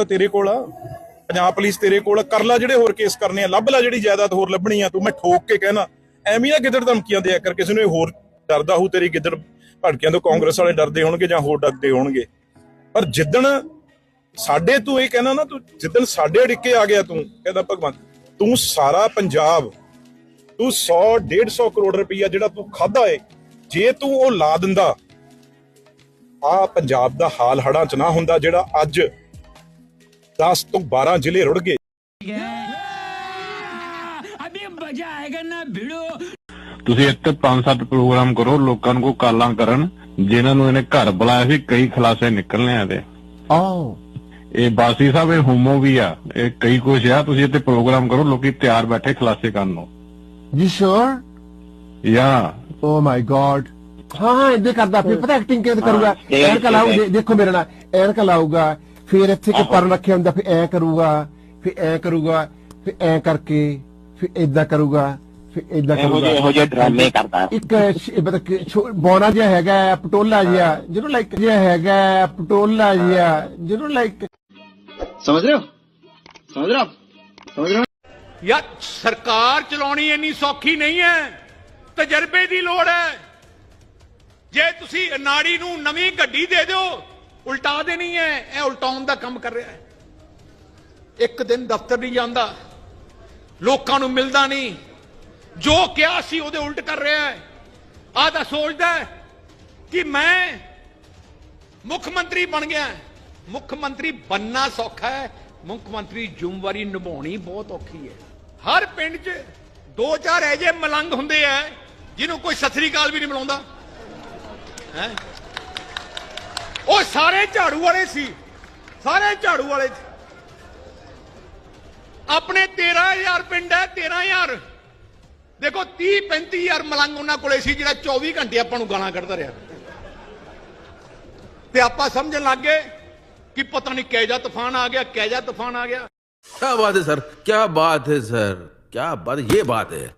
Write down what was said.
ਤਾਂ ਤੇਰੇ ਕੋਲ ਆ। ਪੰਜਾਬ ਪੁਲਿਸ ਤੇਰੇ ਕੋਲ ਆ। ਕਰ ਲੈ ਜਿਹੜੇ ਹੋਰ ਕੇਸ ਕਰਨੇ ਆ। ਲੱਭ ਲੈ ਜਿਹੜੀ ਜਾਇਦਾਦ ਹੋਰ ਲੱਭਣੀ ਆ। ਤੂੰ ਮੈਂ ਠੋਕ ਕੇ ਕਹਿਣਾ। ਐਵੇਂ ਨਾ ਗਿੱਦੜ ਧਮਕੀਆਂ ਦਿਆ ਕਰ। ਕਿਸੇ ਨੂੰ ਇਹ ਹੋਰ ਡਰਦਾ ਹੋਊ, ਤੇਰੀ ਗਿੱਦੜ ਭੜਕਿਆਂ ਤੋਂ ਕਾਂਗਰਸ ਵਾਲੇ ਡਰਦੇ ਹੋਣਗੇ ਜਾਂ ਹੋਰ ਡਰਦੇ ਹੋਣਗੇ। ਪਰ ਜਿੱਦਣ ਸਾਡੇ ਤੂੰ ਇਹ ਕਹਿਣਾ ਨਾ, ਤੂੰ ਜਿੱਦਣ ਸਾਡੇ ਅੜਿੱਕੇ ਆ ਗਿਆ ਤੂੰ, ਕਹਿੰਦਾ ਭਗਵੰਤ, ਤੂੰ ਸਾਰਾ ਪੰਜਾਬ, ਤੂੰ 100 150 ਕਰੋੜ ਰੁਪਈਆ ਜਿਹੜਾ ਤੂੰ ਖਾਦਾ ਏ, ਜੇ ਤੂੰ ਉਹ ਲਾ ਦਿੰਦਾ ਆ ਪੰਜਾਬ ਦਾ ਹਾਲ ਹੜਾਂ ਚ ਨਾ ਹੁੰਦਾ ਜਿਹੜਾ ਅੱਜ ਦਸ ਤੋਂ 12 ਜ਼ਿਲ੍ਹੇ ਰੁੜ ਗਏ। ਅਬੇ ਮਜ਼ਾ ਆਏਗਾ ਨਾ ਭਿੜੋ। ਤੁਸੀਂ ਇੱਥੇ 5-7 ਪ੍ਰੋਗਰਾਮ ਕਰੋ ਲੋਕਾਂ ਨੂੰ ਕੋ ਕਾਲਾਂ ਕਰਨ ਜਿਨ੍ਹਾਂ ਨੂੰ ਇਹਨੇ ਘਰ ਬੁਲਾਇਆ ਸੀ ਕਈ ਖਲਾਸੇ ਨਿਕਲਨੇ ਆ ਦੇ ਆਓ। ਇਹ ਬਾਸੀ ਸਾਹਿਬ ਇਹ ਹੋਮੋ ਵੀ ਆ ਇਹ ਕਈ ਕੁਝ ਆ ਤੁਸੀਂ ਇੱਥੇ ਪ੍ਰੋਗਰਾਮ ਕਰੋ ਲੋਕੀ ਤਿਆਰ ਬੈਠੇ ਖਲਾਸੇ ਕਰਨ ਨੂੰ। ਯੂ ਸ਼ੋਰ ਯਾ। ਓ ਮਾਈ ਗॉड ਹਾਂ ਇਹਦੇ ਕਰਦਾ ਫਿਰ ਪਤਾ ਐਕਟਿੰਗ ਕਿਵੇਂ ਕਰੂਗਾ? ਐਨਕ ਲਾਉ ਦੇਖੋ ਮੇਰੇ ਨਾਲ ਐਨਕ ਲਾਊਗਾ ਫਿਰ ਇੱਥੇ ਕੋ ਪਰਨ ਰੱਖਿਆ ਹੁੰਦਾ ਫਿਰ ਐ ਕਰੂਗਾ ਫਿਰ ਐ ਕਰੂਗਾ ਫਿਰ ਐ ਕਰਕੇ ਫਿਰ ਇਦਾਂ ਕਰੂਗਾ ਫਿਰ ਇਦਾਂ ਕਰੂਗਾ ਇਹੋ ਜਿਹੇ ਡਰਾਮੇ ਕਰਦਾ। ਇੱਕ ਮਤਲਬ ਬੌਨਾ ਜਿਹਾ ਹੈਗਾ ਪਟੋਲਾ ਜਿਹਾ ਜਿਹਨੂੰ ਲਾਈਕ ਜਿਹਾ ਹੈਗਾ ਪਟੋਲਾ ਜਿਹਾ ਜਿਹਨੂੰ ਲਾਈਕ ਸਮਝ ਰਹੇ ਹੋ? ਸਮਝ ਰਹੇ ਹੋ? ਸਮਝ ਰਹੇ ਹੋ? ਯਾਰ ਸਰਕਾਰ ਚਲਾਉਣੀ ਇੰਨੀ ਸੌਖੀ ਨਹੀਂ ਹੈ। ਤਜਰਬੇ ਦੀ ਲੋੜ ਹੈ। ਜੇ ਤੁਸੀਂ ਅਨਾੜੀ ਨੂੰ ਨਵੀਂ ਗੱਡੀ ਦੇ ਦਿਓ ਉਲਟਾ ਦੇਣੀ ਹੈ ਇਹ ਉਲਟਾਉਣ ਦਾ ਕੰਮ ਕਰ ਰਿਹਾ ਹੈ ਇੱਕ ਦਿਨ ਦਫ਼ਤਰ ਨਹੀਂ ਜਾਂਦਾ, ਲੋਕਾਂ ਨੂੰ ਮਿਲਦਾ ਨਹੀਂ। ਜੋ ਕਿਹਾ ਸੀ ਉਹਦੇ ਉਲਟ ਕਰ ਰਿਹਾ ਹੈ ਆ ਤਾਂ ਸੋਚਦਾ ਕਿ ਮੈਂ ਮੁੱਖ ਮੰਤਰੀ ਬਣ ਗਿਆ ਮੁੱਖ ਮੰਤਰੀ ਬੰਨਾ ਸੌਖਾ ਹੈ ਮੁੱਖ ਮੰਤਰੀ ਜ਼ਿੰਮੇਵਾਰੀ ਨਿਭਾਉਣੀ ਬਹੁਤ ਔਖੀ ਹੈ ਹਰ ਪਿੰਡ 'ਚ ਦੋ ਚਾਰ ਐਜੇ ਮਲੰਗ ਹੁੰਦੇ ਆ ਜਿਹਨੂੰ ਕੋਈ ਸਤਰੀ ਕਾਲ ਵੀ ਨਹੀਂ ਬੁਲਾਉਂਦਾ। ਹੈ? ਉਹ ਸਾਰੇ ਝਾੜੂ ਵਾਲੇ ਸੀ। ਸਾਰੇ ਝਾੜੂ ਵਾਲੇ ਸੀ। ਆਪਣੇ 13000 ਪਿੰਡ ਹੈ 13000 ਦੇਖੋ 30 35000 ਮਲੰਗ ਉਹਨਾਂ ਕੋਲੇ ਸੀ, ਜਿਹੜਾ 24 ਘੰਟੇ ਆਪਾਂ ਨੂੰ ਗਾਣਾ ਕੱਢਦਾ ਰਿਹਾ। ਤੇ ਆਪਾਂ ਸਮਝਣ ਲੱਗ ਗਏ ਕਿ ਪਤਾ ਨਹੀਂ ਕਿਹਜਾ ਤੂਫਾਨ ਆ ਗਿਆ ਕਿਹਜਾ ਤੂਫਾਨ ਆ ਗਿਆ। ਕੀ ਬਾਤ ਹੈ, ਸਰ। ਕੀ ਬਾਤ ਹੈ, ਸਰ। ਕੀ ਬਾਤ, ਇਹ ਬਾਤ ਹੈ।